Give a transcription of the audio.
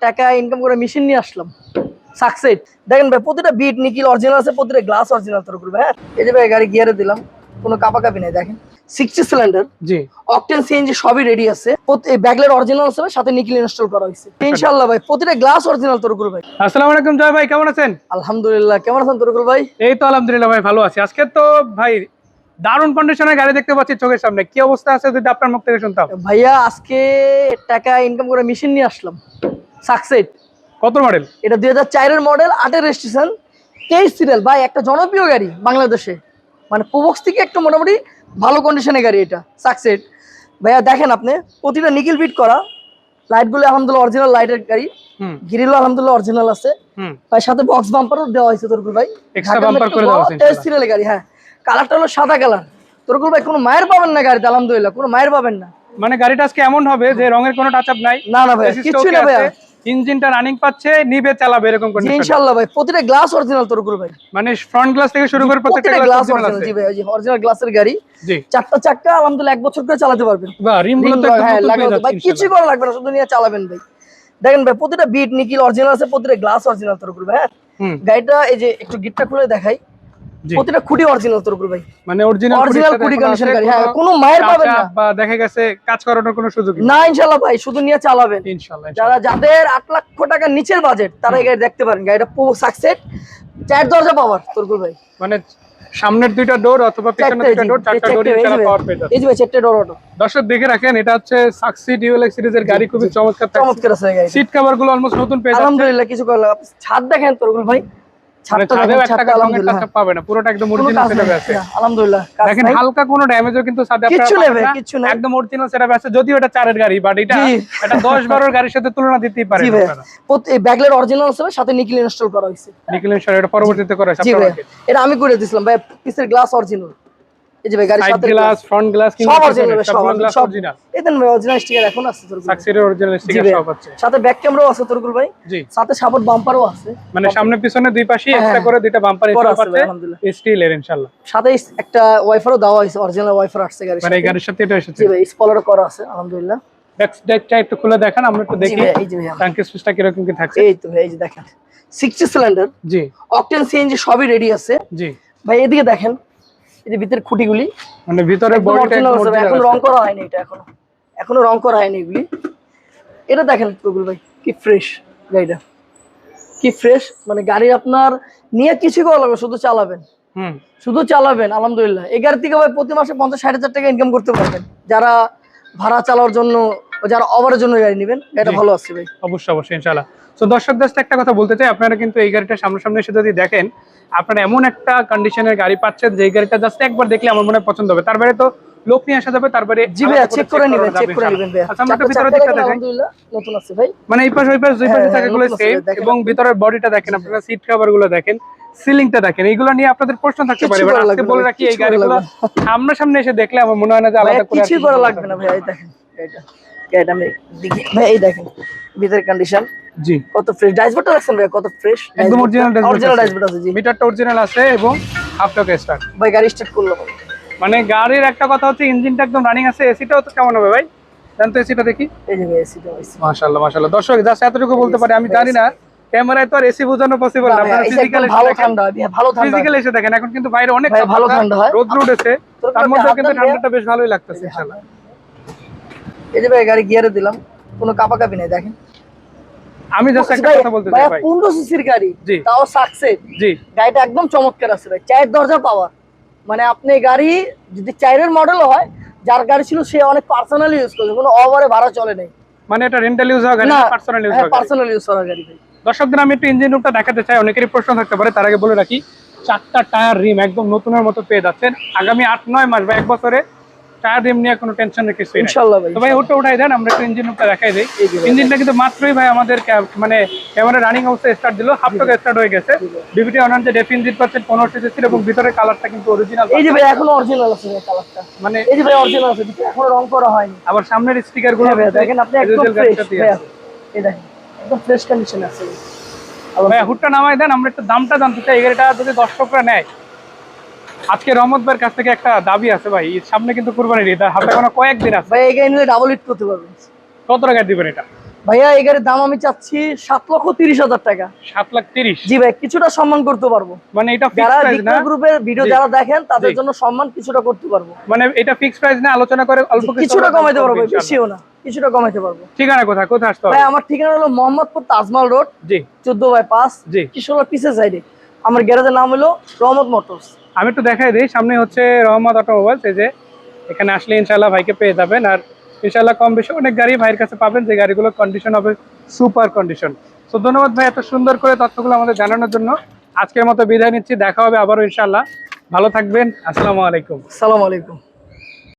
টাকা ইনকাম করে মেশিন নিয়ে আসলাম। সাকসেস দেখেন ভাই প্রতিটা বিট নিকিল অরিজিনাল আছে প্রতিটা গ্লাস অরিজিনাল তোর করবে হ্যাঁ? এই যে ভাই গাড়ি গিয়ারে দিলাম কোনো কাপাকাপি নেই দেখেন। সিক্সটি সিলিন্ডার জি। অকটেন সিএনজি সবই রেডি আছে। প্রতি- ব্যাগলের অরিজিনাল আছে সাথে নিকিল ইনস্টল করা হয়েছে। ইনশাআল্লাহ ভাই প্রতিটা গ্লাস অরিজিনাল তোরকুল ভাই। আসসালামু আলাইকুম জয় ভাই কেমন আছেন? আলহামদুলিল্লাহ কেমন আছেন তোরকুল ভাই? এই তো আলহামদুলিল্লাহ ভাই ভালো আছি। আজকে তো ভাই দারুণ কন্ডিশনের গাড়ি দেখতে পাচ্ছি চোখের সামনে। কি অবস্থা আছে যদি আপনার মুখ থেকে শুনতাম? ভাইয়া আজকে টাকা ইনকাম করে মেশিন নিয়ে আসলাম। সাকসেস কত মডেল এটা দুই হাজার মডেল আটের রেজিস্ট্রেশন তেইশ সিরিয়াল ভাই একটা জনপ্রিয় গাড়ি বাংলাদেশে। মানে প্রবক্স থেকে একটা মোটামুটি ভালো কন্ডিশনের গাড়ি এটা। সাকসেস ভাইয়া দেখেন আপনি প্রতিটা নিকিল ফিট করা লাইটগুলো আলহামদুলিল্লাহ অরিজিনাল লাইটের গাড়ি। হুম। আলহামদুলিল্লাহ অরিজিনাল আছে। ভাই সাথে বক্স বাম্পারও দেওয়া হয়েছে তোরকুল ভাই। করে দেওয়া হয়েছে, সিরিয়ালের গাড়ি হ্যাঁ। কালারটা হলো সাদা কালার তোরকুল ভাই কোনো মায়ের পাবেন না গাড়িতে আলহামদুলিল্লাহ। কোনো মায়ের পাবেন না। মানে গাড়িটা আজকে এমন হবে যে রঙের কোনো টাচ আপ নাই। না না ভাই কিচ্ছু না ভাইয়া। ইঞ্জিনটা রানিং পাচ্ছে নিবে চালাবে এরকম কন্ডিশন ইনশাআল্লাহ ভাই প্রতিটা গ্লাস অরিজিনাল তোরকুল ভাই। মানে ফ্রন্ট গ্লাস থেকে শুরু করে প্রত্যেকটা গ্লাস অরিজিনাল জি ভাই অরিজিনাল গ্লাসের গাড়ি। জি। চারটা চাক্কা আলহামদুলিল্লাহ এক বছর করে চালাতে পারবেন। বাহ রিমগুলো তো একদম হ্যাঁ, ভাই কিছু করা লাগবে না শুধু নিয়ে চালাবেন ভাই। দেখেন ভাই প্রতিটা বিট নিকিল অরিজিনাল আছে প্রতিটা গ্লাস অরিজিনাল তোর করবে হ্যাঁ? গাড়িটা এই যে একটু গিটটা খুলে দেখাই। প্রতিটা খুঁটি অরিজিনাল তোর ভাই। মানে অরিজিনাল অরিজিনাল খুঁটি কন্ডিশন গাড়ি হ্যাঁ কোনো মায়ের পাবেন না। বা দেখা গেছে কাজ করানোর কোনো সুযোগ না ইনশাআল্লাহ ভাই শুধু নিয়ে চালাবেন। ইনশাআল্লাহ যারা যাদের লক্ষ নিচের বাজেট তারা এই গাড়ি দেখতে পারেন। গাড়িটা পুরো সাকসেস চার দরজা পাওয়ার তোর ভাই। মানে সামনের দুইটা ডোর অথবা পিছনের চারটে দুইটা ডোর জি, চারটা ডোর ইনশাআল্লাহ পাওয়ার পেয়ে যাচ্ছে। এই যে ভাই ডোর অটো দর্শক দেখে রাখেন এটা হচ্ছে সাকসি ডিউএলএক্স সিরিজের গাড়ি খুবই চমৎকার চমৎকার আছে গাড়ি সিট কভারগুলো অলমোস্ট নতুন পেয়ে যাচ্ছে। আলহামদুলিল্লাহ কিছু ছাদ দেখেন তোর ভাই। মানে আছে। যদিও এটা চারের গাড়ি বাট এটা জি। এটা 10 12 গাড়ির সাথে তুলনা দিতেই পারে ব্যাগলের অরিজিনাল সাথে নিকিল ইনস্টল করা হয়েছে। নিকেল ইনশার এটা পরবর্তীতে করা হয়েছে এটা আমি করে দিছিলাম ভাই পিসের গ্লাস অরিজিনাল এই যে ভাই সাথে গ্লাস ফ্রন্ট গ্লাস সব অরিজিনাল সব অরিজিনাল ভাই অরিজিনাল স্টিকার এখন আছে তোর অরিজিনাল স্টিকার সব আছে। সাথে ব্যাক ক্যামেরাও আছে ভাই। জি। সাথে সাপোর্ট বাম্পারও আছে। মানে সামনে পিছনে দুই পাশে হ্যাঁ, এক্সট্রা করে দুইটা বাম্পার এক্সট্রা আছে স্টিল এর ইনশাআল্লাহ। সাথে একটা ওয়াইফারও দেওয়া হয়েছে অরিজিনাল ওয়াইফার আসছে গাড়ির মানে সাথে। গাড়ির সাথে এটা এসেছে। জি ভাই স্পলারও করা আছে আলহামদুলিল্লাহ। ব্যাক সাইডটা একটু খুলে দেখান আমরা একটু দেখি। ট্যাঙ্কি সুইচটা কীরকম কি থাকছে? এই তো ভাই এই যে দেখেন। সিক্সটি সিলিন্ডার জি। অকটেন সিএনজি সবই রেডি আছে। জি। ভাই এদিকে দেখেন এই যে ভিতরের খুঁটিগুলি। মানে ভিতরে এখন রং করা হয়নি এটা এখনও। এখনও রং করা হয়নি এগুলি। এটা দেখেন প্রগুল ভাই কি ফ্রেশ গাড়িটা। কি ফ্রেশ মানে গাড়ি আপনার নিয়ে কিছু করা লাগবে শুধু চালাবেন। হুম। শুধু চালাবেন আলহামদুলিল্লাহ। এই গাড়ি থেকে ভাই প্রতি মাসে পঞ্চাশ ষাট হাজার টাকা ইনকাম করতে পারবেন। যারা ভাড়া চালার জন্য যারা ওভারের জন্য গাড়ি নেবেন এটা ভালো আছে ভাই। অবশ্যই অবশ্যই ইনশাআল্লাহ। তো দর্শক দশটা একটা কথা বলতে চাই আপনারা কিন্তু এই গাড়িটা সামনাসামনি এসে যদি দেখেন আপনারা এমন একটা কন্ডিশনের গাড়ি পাচ্ছেন যে গাড়িটা জাস্ট একবার দেখলে আমার মনে পছন্দ হবে। তার বাইরে তো লোক নিয়ে আসা যাবে তারপরে জি ভাইয়া চেক করে নেবেন চেক করে নেবেন ভাইয়া। আচ্ছা আমরা চাকা দিকটা দেখেন, নতুন আছে ভাই। মানে এই পাশ ওই পাশ দুই পাশে হ্যাঁ, থাকাগুলো সেম এবং ভিতরের বডিটা দেখেন আপনারা সিট কভারগুলো দেখেন সিলিংটা দেখেন এইগুলো নিয়ে আপনাদের প্রশ্ন থাকতে পারে করা আজকে বলে রাখি এই গাড়িগুলো সামনে সামনে এসে দেখলে আমার মনে হয় না যে আলাদা করে কিছু করা লাগবে না ভাই এই দেখেন এটা আমি দেখি। ভাই এই দেখেন ভিতরের কন্ডিশন জি। কত ফ্রেশ ডাইসবোর্ডটা রাখছেন ভাই কত ফ্রেশ একদম অরিজিনাল অরিজিনাল ডাইসবোর্ড আছে জি। মিটারটা অরিজিনাল আছে এবং হাফ স্টার্ট ভাই গাড়ি স্টার্ট করলাম মানে গাড়ির একটা কথা হচ্ছে ইঞ্জিনটা একদম রানিং আছে এসিটাও তো কেমন হবে ভাই? জান তো এসিটা দেখি। এই যে এসিটা মাশাআল্লাহ মাশাআল্লাহ। দর্শক জাস্ট এতটুকু বলতে পারি আমি জানি না ক্যামেরায় তো আর এসি বোঝানো পসিবল না। আপনারা ফিজিক্যালি ভালো ঠান্ডা হয় ভালো ঠান্ডা। ফিজিক্যালি এসে দেখেন এখন কিন্তু বাইরে অনেক ভালো ঠান্ডা হয়। রোদ আছে তার মধ্যে কিন্তু ঠান্ডাটা বেশ ভালোই লাগতেছে ইনশাআল্লাহ। এই যে ভাই গাড়ি গিয়ারে দিলাম কোনো কাপাকাপি নাই দেখেন। আমি জাস্ট একটা কথা বলতে চাই ভাই। 15 সিসির গাড়ি তাও সাকসেস জি। গাড়িটা একদম চমৎকার আছে ভাই চার দরজা পাওয়ার মানে আপনি গাড়ি যদি চারের মডেল হয় যার গাড়ি ছিল সে অনেক পার্সোনালি ইউজ করছে কোনো ওভারে ভাড়া চলে নেই। মানে এটা রেন্টাল ইউজ হওয়া গাড়ি না পার্সোনাল ইউজ হ্যাঁ পার্সোনাল ইউজ করা গাড়ি ভাই। দর্শকদের আমি একটু ইঞ্জিন রুমটা দেখাতে চাই অনেকেরই প্রশ্ন থাকতে পারে তার আগে বলে রাখি চারটা টায়ার রিম একদম নতুনের মতো পেয়ে যাচ্ছেন। আগামী আট নয় মাস বা এক বছরে টায়ার নিয়ে কোনো ইনশাআল্লাহ ভাই ভাই ওটা উঠাই দেন আমরা একটু দেখাই দিই। ইঞ্জিনটা কিন্তু মাত্রই ভাই আমাদের মানে ক্যামেরা রানিং অবস্থায় স্টার্ট দিল হাফ টক স্টার্ট হয়ে গেছে। অনার যে ডেফ ইঞ্জিন পাচ্ছেন পনেরো সিসি এবং ভিতরে কালারটা কিন্তু অরিজিনাল এই যে ভাই এখনও অরিজিনাল আছে কালারটা মানে এই যে ভাই অরিজিনাল আছে এখনও রং করা হয়নি। আবার সামনের স্টিকারগুলো হ্যাঁ দেখেন আপনি একদম ফ্রেশ। এই দেখেন একদম ফ্রেশ কন্ডিশন আছে। ভাই। ভাই হুটটা নামাই দেন আমরা একটু দামটা জানতে চাই। এই গাড়িটা যদি দর্শকরা নেয় আজকে রহমত ভাইয়ের কাছ থেকে একটা দাবি আছে ভাই ঈদ সামনে কিন্তু কুরবানির ঈদ হাতে কোনো কয়েকদিন আছে। ভাই এই গাড়ি নিলে ডাবল হিট করতে পারবেন। কত টাকা দিবেন এটা? ভাইয়া এই গাড়ির দাম আমি চাচ্ছি সাত লক্ষ তিরিশ হাজার টাকা। সাত লাখ তিরিশ? জি ভাই কিছুটা সম্মান করতে পারব। মানে এটা যারা ফিক্স প্রাইস না? বিক্রয় গ্রুপের ভিডিও যারা দেখেন তাদের জন্য সম্মান কিছুটা করতে পারব। মানে এটা ফিক্স প্রাইস না আলোচনা করে অল্প কিছুটা কমাইতে পারব বেশিও না কিছুটা কমাইতে পারব। ঠিকানা কোথায়? কোথায় আসতে হবে? ভাই আমার ঠিকানা হলো মোহাম্মদপুর তাজমাল রোড জি। চোদ্দ বাই পাঁচ জি। কিশোর পিসের সাইডে আমার গ্যারেজের নাম হলো রহমত মোটরস। আমি একটু দেখাই দিই। সামনে হচ্ছে রহমত অটোমোবাইলস এই যে এখানে আসলে ইনশাল্লাহ ভাইকে পেয়ে যাবেন। আর ইনশাল্লাহ কম বেশি অনেক গাড়ি ভাইয়ের কাছে পাবেন, যে গাড়িগুলো কন্ডিশন হবে সুপার কন্ডিশন তো ধন্যবাদ ভাই এত সুন্দর করে তথ্যগুলো আমাদের জানানোর জন্য। আজকের মতো বিদায় নিচ্ছি, দেখা হবে আবারও ইনশাল্লাহ ভালো থাকবেন, আসসালামু আলাইকুম। আসসালামু আলাইকুম।